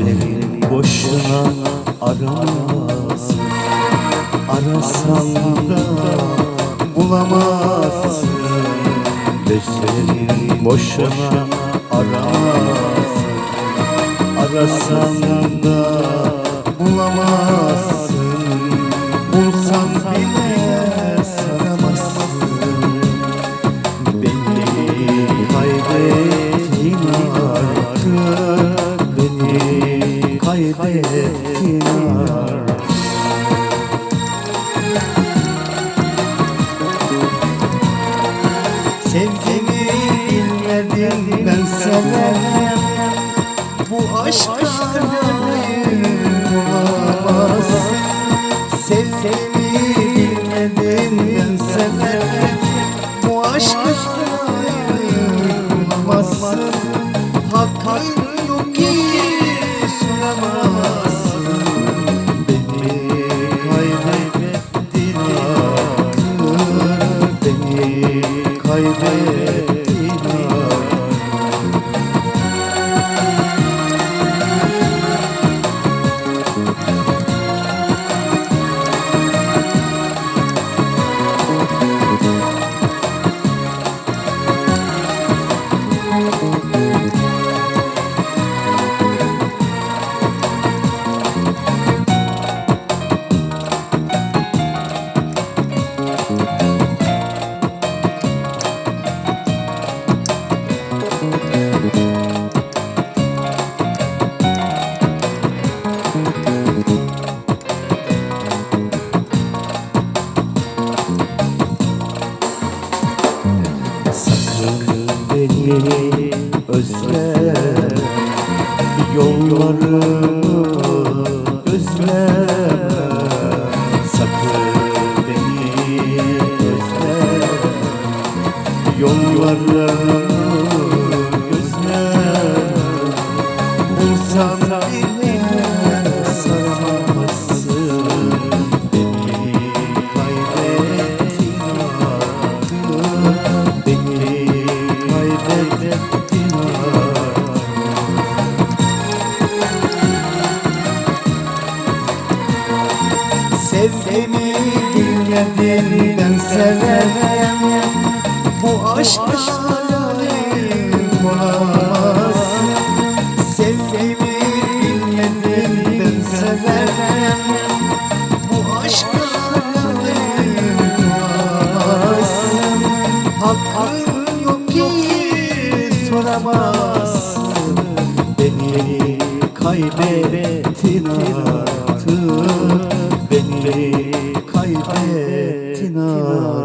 Gözlerim boşuna aramaz Arasan da bulamazsın. Gözlerim boşuna aramaz Arasan da kaybettin Sevgimi bilmedim ben severem Bu layık olamazsın Sevgimi bilmedim ben severem Bu aşkta Beni beni özle Yollarımı gözleme Sakın beni özle Yollarımı gözleme Bulsan bile bilmedin ben severim. Bu aşkta layık olamazsın Sevgimi severim. Bu layık olamazsın Hakkın yok ki soramazsın. Beni kaybettin artık. Beni 예 예 예, 예, 예, 예. 티너.